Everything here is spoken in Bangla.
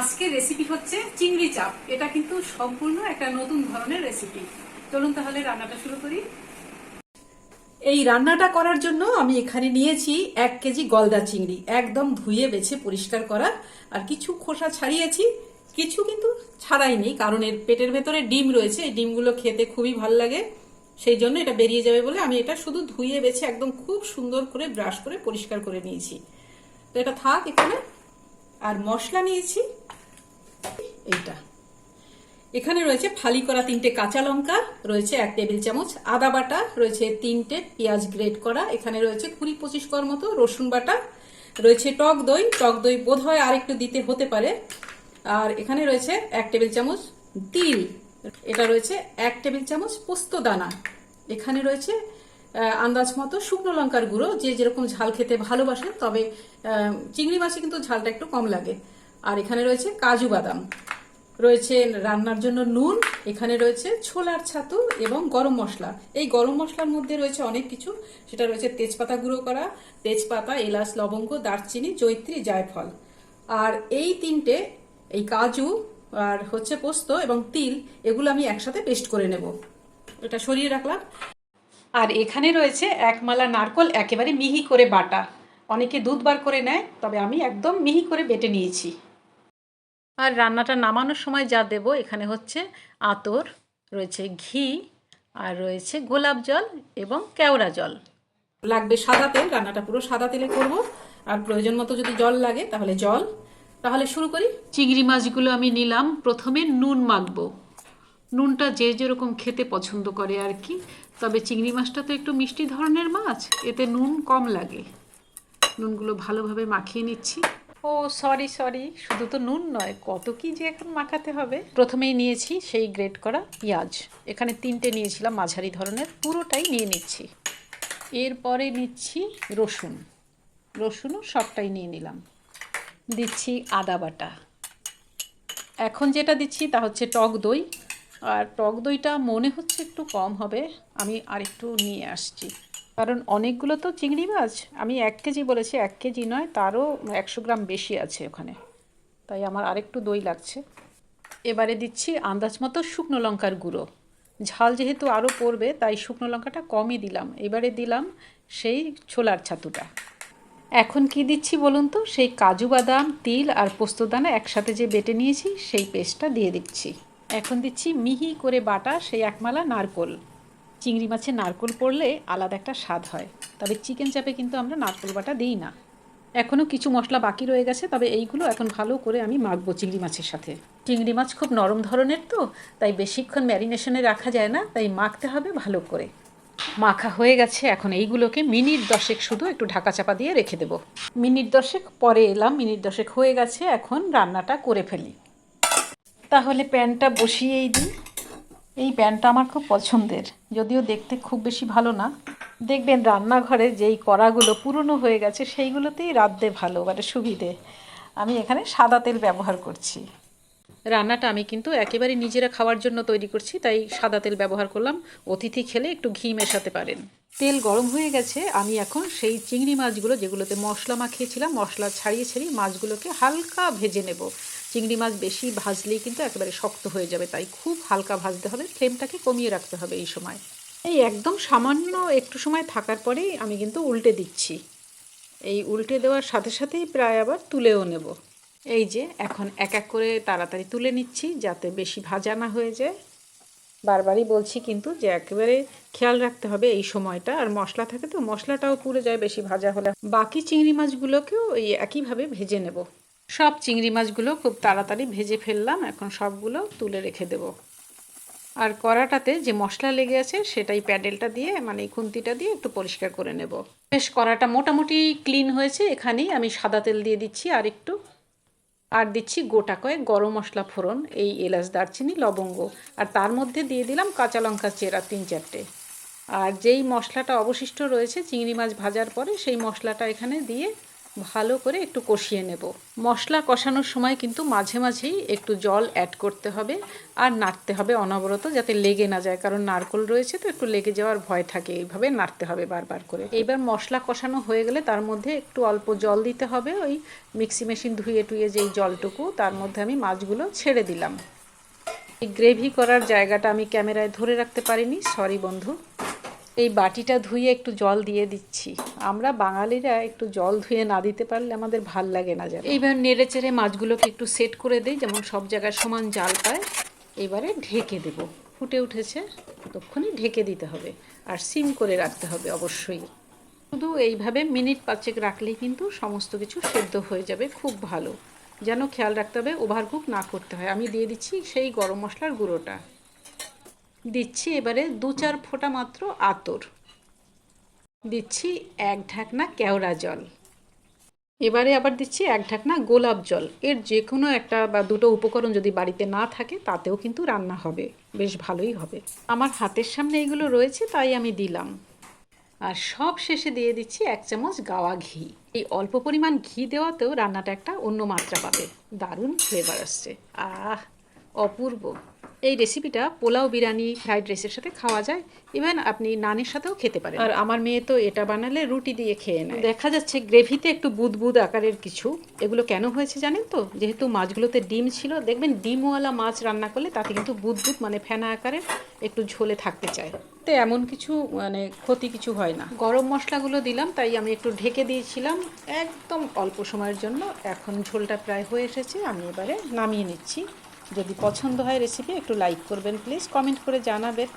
আজকের রেসিপি হচ্ছে চিংড়ি চাপ। এটা কিন্তু সম্পূর্ণ একটা নতুন ধরনের রেসিপি চলুন তাহলে রান্নাটা শুরু করি। এই রান্নাটা করার জন্য আমি এখানে নিয়েছি এক কেজি গলদা চিংড়ি। একদম ধুয়ে বেছে পরিষ্কার করা। আর কিছু খোসা ছাড়িয়েছি। কিছু কিন্তু ছাড়াইনি কারণ এর পেটের ভেতরে ডিম রয়েছে। এই ডিমগুলো খেতে খুবই ভালো লাগে। সেই জন্য এটা বেরিয়ে যাবে বলে আমি এটা শুধু ধুয়ে বেছে একদম খুব সুন্দর করে ব্রাশ করে পরিষ্কার করে নিয়েছি। তো এটা থাক এখানে। আর মশলা নিয়েছি। এইটা। এখানে রয়েছে ফালি করা তিনটে কাঁচা লঙ্কা, রয়েছে এক টেবিল চামচ, আদা বাটা, রয়েছে তিনটে পেঁয়াজ গ্রেট করা, এখানে রয়েছে কুড়ি পঁচিশ কর মতো রসুন বাটা, রয়েছে টক দই টক দই বোধ হয় আর একটু দিতে হতে পারে, আর এখানে রয়েছে এক টেবিল চামচ তিল, এটা রয়েছে এক টেবিল চামচ পোস্ত দানা, এখানে রয়েছে আন্দাজ মতো শুকনো লঙ্কার গুঁড়ো, যে যেরকম ঝাল খেতে ভালোবাসে তবে চিংড়ি মাছে কিন্তু ঝালটা একটু কম লাগে, আর এখানে রয়েছে কাজু বাদাম। রয়েছে রান্নার জন্য নুন, এখানে রয়েছে ছোলার ছাতু এবং গরম মশলা। এই গরম মশলার মধ্যে রয়েছে অনেক কিছু। সেটা রয়েছে তেজপাতা গুঁড়ো করা, তেজপাতা, এলাচ, লবঙ্গ, দারচিনি জৈত্রী জায়ফল। আর এই তিনটে, এই কাজু আর হচ্ছে পোস্ত এবং তিল, এগুলো আমি একসাথে পেস্ট করে নেব। এটা সরিয়ে রাখলাম। আর এখানে রয়েছে এক মালা নারকল, একেবারে মিহি করে বাটা। অনেকে দুধ বার করে নেয়, তবে আমি একদম মিহি করে বেটে নিয়েছি। আর রান্নাটা নামানোর সময় যা দেব এখানে হচ্ছে আতর রয়েছে ঘি আর রয়েছে গোলাপ জল এবং কেওড়া জল। লাগবে সাদা তেল রান্নাটা পুরো সাদা তেলে করব। আর প্রয়োজন মতো যদি জল লাগে তাহলে জল। তাহলে শুরু করি। চিংড়ি মাছগুলো আমি নিলাম। প্রথমে নুন মাখবো। নুনটা যে যেরকম খেতে পছন্দ করে আর কি। তবে চিংড়ি মাছটা তো একটু মিষ্টি ধরনের মাছ এতে নুন কম লাগে। নুনগুলো ভালোভাবে মাখিয়ে নিচ্ছি। ও সরি সরি শুধু তো নুন নয়, কত কি যে এখন মাখাতে হবে। প্রথমেই নিয়েছি সেই গ্রেট করা পেঁয়াজ। এখানে তিনটে নিয়েছিলাম মাঝারি ধরনের, পুরোটাই নিয়ে নিচ্ছি। এরপরে নিচ্ছি রসুন। রসুনও সবটাই নিয়ে নিলাম। দিচ্ছি আদা বাটা। এখন যেটা দিচ্ছি তা হচ্ছে টক দই। আর টক দইটা মনে হচ্ছে একটু কম হবে, আমি আরেকটু নিয়ে আসছি। কারণ অনেকগুলো তো চিংড়ি মাছ। আমি এক কেজি বলেছি, এক কেজি নয়, তারও একশো গ্রাম বেশি আছে ওখানে। তাই আমার আরেকটু দই লাগছে। এবারে দিচ্ছি আন্দাজ মতো শুকনো লঙ্কার গুঁড়ো। ঝাল যেহেতু আরও পড়বে, তাই শুকনো লঙ্কাটা কমই দিলাম। এবারে দিলাম সেই ছোলার ছাতুটা। এখন কি দিচ্ছি বলুন তো? সেই কাজু বাদাম, তিল আর পোস্তদানা একসাথে যে বেটে নিয়েছি, সেই পেস্টটা দিয়ে দিচ্ছি। এখন দিচ্ছি মিহি করে বাটা সেই একমালা নারকোল। চিংড়ি মাছে নারকোল পড়লে আলাদা একটা স্বাদ হয়। তবে চিকেন চাপে কিন্তু আমরা নারকোল বাটা দিই না। এখনও কিছু মশলা বাকি রয়ে গেছে, তবে এইগুলো এখন ভালো করে আমি মাখবো চিংড়ি মাছের সাথে। চিংড়ি মাছ খুব নরম ধরনের তো, তাই বেশিক্ষণ ম্যারিনেশনে রাখা যায় না, তাই মাখতে হবে ভালো করে। মাখা হয়ে গেছে, এখন এইগুলোকে মিনিট দশেক শুধু একটু ঢাকা চাপা দিয়ে রেখে দেবো। মিনিট দশেক পরে এলাম, মিনিট দশেক হয়ে গেছে, এখন রান্নাটা করে ফেলি। তাহলে প্যানটা বসিয়েই দিই। এই প্যানটা আমার খুব পছন্দের। যদিও দেখতে খুব বেশি ভালো না। দেখবেন রান্নাঘরে যেই কড়াগুলো পুরনো হয়ে গেছে, সেইগুলোতেই রাঁধতে ভালো মানে সুবিধে। আমি এখানে সাদা তেল ব্যবহার করছি। রান্নাটা আমি কিন্তু একেবারে নিজেরা খাওয়ার জন্য তৈরি করছি, তাই সাদা তেল ব্যবহার করলাম। অতিথি খেলে একটু ঘি মেশাতে পারেন। তেল গরম হয়ে গেছে, আমি এখন সেই চিংড়ি মাছগুলো, যেগুলোতে মশলা মাখিয়েছিলাম, মশলা ছাড়িয়ে ছাড়িয়ে মাছগুলোকে হালকা ভেজে নেব। চিংড়ি মাছ বেশি ভাজলেই কিন্তু একেবারে শক্ত হয়ে যাবে, তাই খুব হালকা ভাজতে হবে, ফ্লেমটাকে কমিয়ে রাখতে হবে এই সময়। এই একদম সামান্য একটু সময় থাকার পরেই আমি কিন্তু উল্টে দিচ্ছি। এই উল্টে দেওয়ার সাথে সাথেই প্রায় আবার তুলেও নেব। এই যে, এখন এক এক করে তাড়াতাড়ি তুলে নিচ্ছি যাতে বেশি ভাজা না হয়ে যায়। বারবারই বলছি কিন্তু যে একেবারে খেয়াল রাখতে হবে এই সময়টা, আর মশলা থাকে তো, মশলাটাও পুড়ে যায় বেশি ভাজা হলে। বাকি চিংড়ি মাছগুলোকেও এই একইভাবে ভেজে নেব। সব চিংড়ি মাছগুলো খুব তাড়াতাড়ি ভেজে ফেললাম, এখন সবগুলো তুলে রেখে দেব। আর কড়াটাতে যে মশলা লেগে আছে সেটাই প্যাডেলটা দিয়ে মানে খুন্তিটা দিয়ে একটু পরিষ্কার করে নেব। বেশ, কড়াটা মোটামুটি ক্লিন হয়েছে, এখানেই আমি সাদা তেল দিয়ে দিচ্ছি, আর একটু, আর দিচ্ছি গোটা কয়েক গরম মশলা ফোড়ন, এই এলাচ, দারচিনি, লবঙ্গ। আর তার মধ্যে দিয়ে দিলাম কাঁচা লঙ্কা চেরা তিন চারটে। আর যেই মশলাটা অবশিষ্ট রয়েছে চিংড়ি মাছ ভাজার পরে, সেই মশলাটা এখানে দিয়ে ভালো করে একটু কষিয়ে নেব। মশলা কষানোর সময় কিন্তু মাঝে মাঝেই একটু জল অ্যাড করতে হবে আর নাড়তে হবে অনবরত যাতে লেগে না যায়। কারণ নারকোল রয়েছে তো একটু লেগে যাওয়ার ভয় থাকে। এইভাবে নাড়তে হবে বারবার করে। এইবার মশলা কষানো হয়ে গেলে তার মধ্যে একটু অল্প জল দিতে হবে। ওই মিক্সি মেশিন ধুয়ে টুয়ে যেই জলটুকু তার মধ্যে আমি মাছগুলো ছেড়ে দিলাম। এই গ্রেভি করার জায়গাটা আমি ক্যামেরায় ধরে রাখতে পারিনি। সরি বন্ধু। এই বাটিটা ধুয়ে একটু জল দিয়ে দিচ্ছি। আমরা বাঙালিরা একটু জল ধুয়ে না দিতে পারলে আমাদের ভালো লাগে না যেন। এইবার নেড়ে চেড়ে মাছগুলোকে একটু সেট করে দিই, যেমন সব জায়গায় সমান জাল পায়। এবারে ঢেকে দেব। ফুটে উঠেছে, ততক্ষণে ঢেকে দিতে হবে। আর সিম করে রাখতে হবে অবশ্যই। শুধু এইভাবে মিনিট পাঁচেক রাখলেই কিন্তু সমস্ত কিছু সেদ্ধ হয়ে যাবে। খুব ভালো। যেন খেয়াল রাখতে হবে, ওভারকুক না করতে হয়। আমি দিয়ে দিচ্ছি সেই গরম মশলার গুঁড়োটা। দিচ্ছি এবারে দু চার ফোঁটা মাত্র আতর। দিচ্ছি এক ঢাকনা কেওড়া জল। এবারে আবার দিচ্ছি এক ঢাকনা গোলাপ জল। এর যে কোনো একটা বা দুটো উপকরণ যদি বাড়িতে না থাকে, তাতেও কিন্তু রান্না হবে। বেশ ভালোই হবে। আমার হাতের সামনে এগুলো রয়েছে, তাই আমি দিলাম। আর সব শেষে দিয়ে দিচ্ছি এক চামচ গাওয়া ঘি। এই অল্প পরিমাণ ঘি দেওয়াতেও রান্নাটা একটা অন্য মাত্রা পাবে। দারুণ ফ্লেভার আসছে। আহ, অপূর্ব। এই রেসিপিটা পোলাও বিরিয়ানি ফ্রাইড রাইসের সাথে খাওয়া যায়। ইভেন আপনি নানের সাথেও খেতে পারেন। আর আমার মেয়ে তো এটা বানালে রুটি দিয়ে খেয়ে নেয়। দেখা যাচ্ছে গ্রেভিতে একটু বুদবুদ আকারের কিছু। এগুলো কেন হয়েছে জানেন তো? যেহেতু মাছগুলোতে ডিম ছিল দেখবেন ডিমওয়ালা মাছ রান্না করলে তাতে কিন্তু বুদবুদ মানে ফেনা আকারের একটু ঝোলে থাকতে চায়। তো এমন কিছু মানে ক্ষতি কিছু হয় না। গরম মশলাগুলো দিলাম তাই আমি একটু ঢেকে দিয়েছিলাম একদম অল্প সময়ের জন্য। এখন ঝোলটা প্রায় হয়ে এসেছে আমি এবারে নামিয়ে নিচ্ছি। যদি পছন্দ হয় রেসিপি একটু লাইক করবেন প্লিজ কমেন্ট করে জানাবেন।